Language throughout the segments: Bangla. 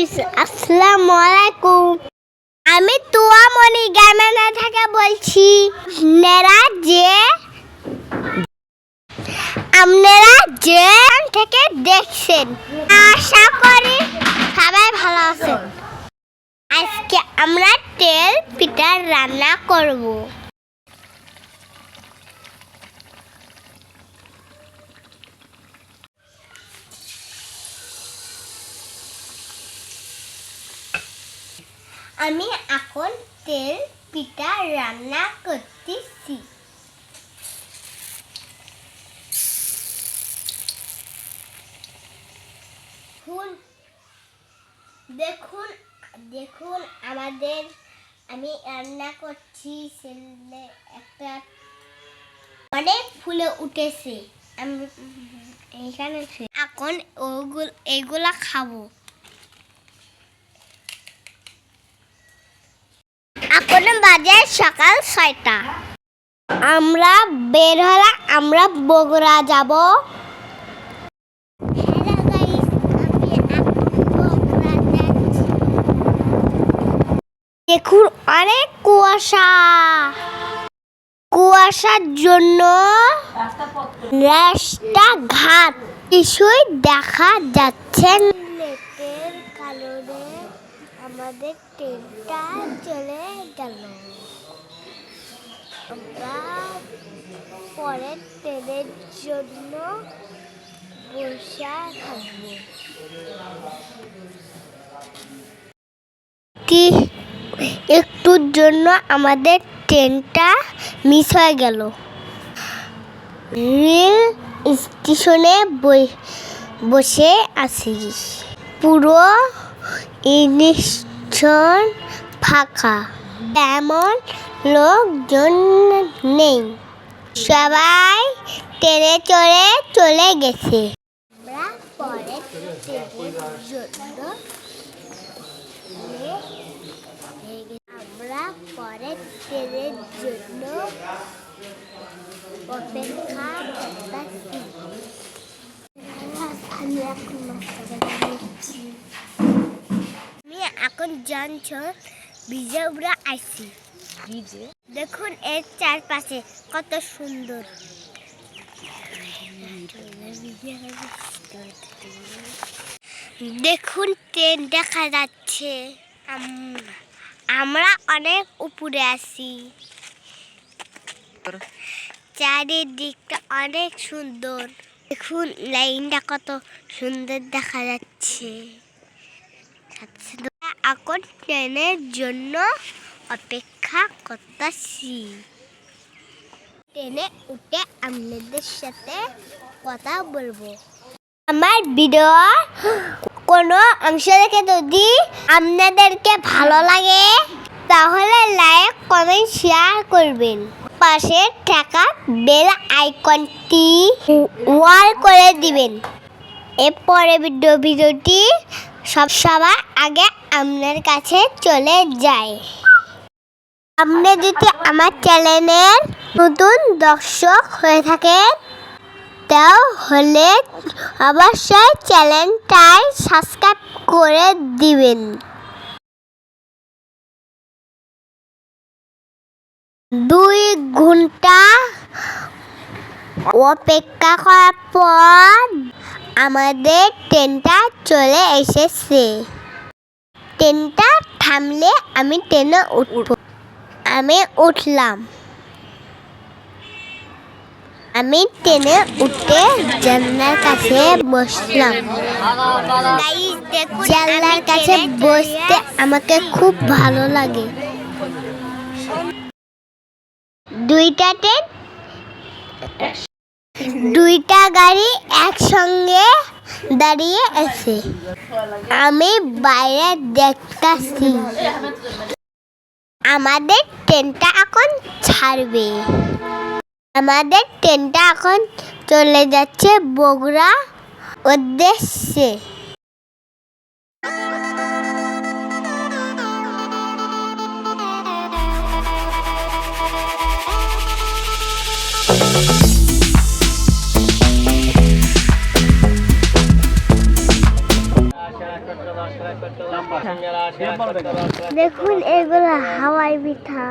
গাইস আসসালামু আলাইকুম আমি তুয়ামণি গ্রামেনা থেকে বলছি। আপনারা যে আপনারা যে থেকে দেখছেন, আশা করি সবাই ভালো আছেন। আজকে আমরা তেল পিঠা রান্না করব। আমি এখন তেল পিঠা রান্না করতেছি। দেখুন দেখুন দেখুন আমাদের, আমি রান্না করছি, ছেলে একটা অনেক ফুলে উঠেছে। আমি এখানে এখন ওগুলো এগুলা খাব। এখন বাজে সকাল ছয়টা। আমরা বের হলাম আমরা বগুড়া যাব। দেখুন অনেক কুয়াশা। কুয়াশার জন্য রাস্তা ঘাট। কিছুই দেখা যাচ্ছে না। আমাদের ট্রেনটা চলে গেল। আমরা পরের ট্রেনের জন্য বসা থাকব। একটুর জন্য আমাদের ট্রেনটা মিস হয়ে গেল। রেল স্টেশনে বসে আছি। পুরো স্টেশন ফাঁকা। তেমন লোকজন নেই। সবাই ট্রেনে চড়ে চলে গেছে। আমরা ট্রেনের জন্য অপেক্ষা এখন এখন জানছো বিজয়পুরা আইছি দেখুন এর চারপাশে কত সুন্দর। দেখুন ট্রেন দেখা যাচ্ছে। আম- আমরা অনেক উপরে আছি। চারিদিকটা অনেক সুন্দর। দেখুন লাইনটা কত সুন্দর দেখা যাচ্ছে। এখন ট্রেনের জন্য অপেক্ষা করতেছি। ট্রেনে উঠে আপনাদের সাথে কথা বলব। আমার ভিডিও কোনো অংশ দেখে যদি আপনাদেরকে ভালো লাগে, তাহলে লাইক, কমেন্ট, শেয়ার করবেন। পাশে থাকা বেল আইকনটি ওয়াল করে দিবেন। এরপরে ভিডিও ভিডিওটি সব সবার আগে আপনার কাছে চলে যায়। আপনি যদি আমার চ্যানেলের নতুন দর্শক হয়ে থাকে থাকেন, তাহলে অবশ্যই চ্যানেলটাই সাবস্ক্রাইব করে দিবেন। দুই ঘণ্টা অপেক্ষা করার পর আমাদের ট্রেনটা চলে এসেছে। ট্রেনটা থামলে আমি ট্রেনে উঠব। আমি উঠলাম। আমি ট্রেনে উঠে জানলার কাছে বসলাম। জানলার কাছে বসতে আমাকে খুব ভালো লাগে। দুইটা ট্রেন দুইটা গাড়ি একসঙ্গে দাঁড়িয়ে আছে। আমি বাইরে দেখতেছি। আমাদের ট্রেনটা এখন ছাড়বে। আমাদের ট্রেনটা এখন চলে যাচ্ছে বগুড়া উদ্দেশ্যে। দেখুন, এগুলো হাওয়াই পিঠা।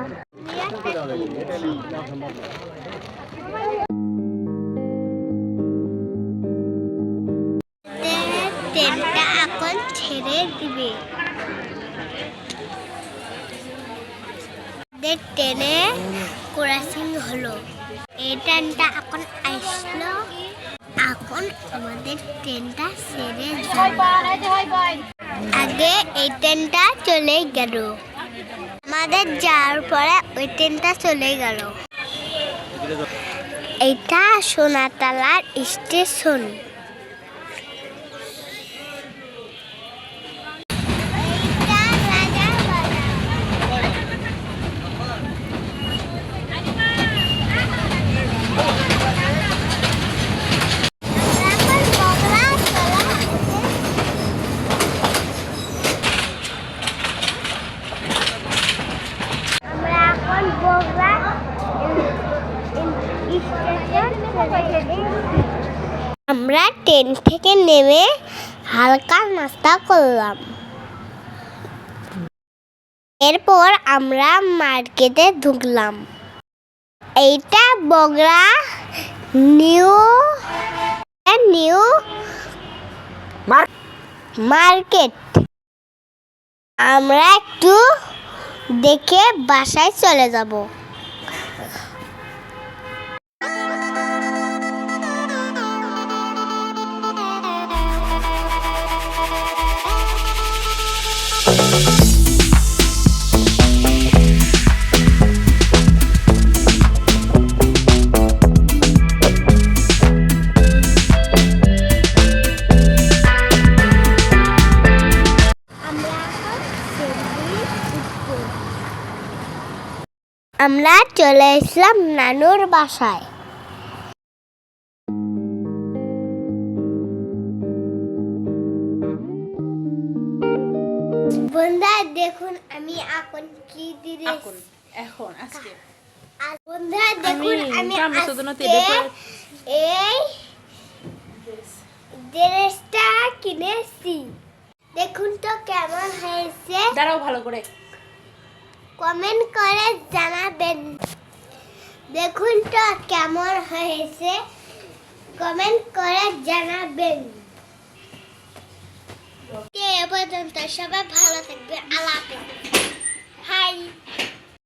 ট্রেনটা এখন ছেড়ে দিবে। ট্রেনে ক্রাসিং হলো। এই ট্রেনটা এখন আসলো। এখন আমাদের ট্রেনটা ছেড়ে যাবে। আগে এই ট্রেনটা চলে গেল। আমাদের যাওয়ার পরে ওই ট্রেনটা চলে গেল। এটা সোনাতলার স্টেশন আমরা এখন বগুড়া স্টেশন আমরা ট্রেন থেকে নেমে হালকা নাস্তা করলাম। এরপর আমরা মার্কেটে ঢুকলাম। এইটা বগুড়া নিউ নিউ মার্কেট। আমরা একটু দেখে বাসায় চলে যাব। আমরা চলে এসলাম নানুর বাসায়। দেখুন আমি এখন কি দিদি এখন এখন আজকে। বন্ধুরা দেখুন আমি আজকে এই ড্রেসটা কিনেছি। দেখুন তো কেমন হয়েছে। দাঁড়াও ভালো করে। কমেন্ট করে জানাবেন। দেখুন তো কেমন হয়েছে। কমেন্ট করে জানাবেন। এ পর্যন্ত সবাই ভালো থাকবে আল্লাহ হাই।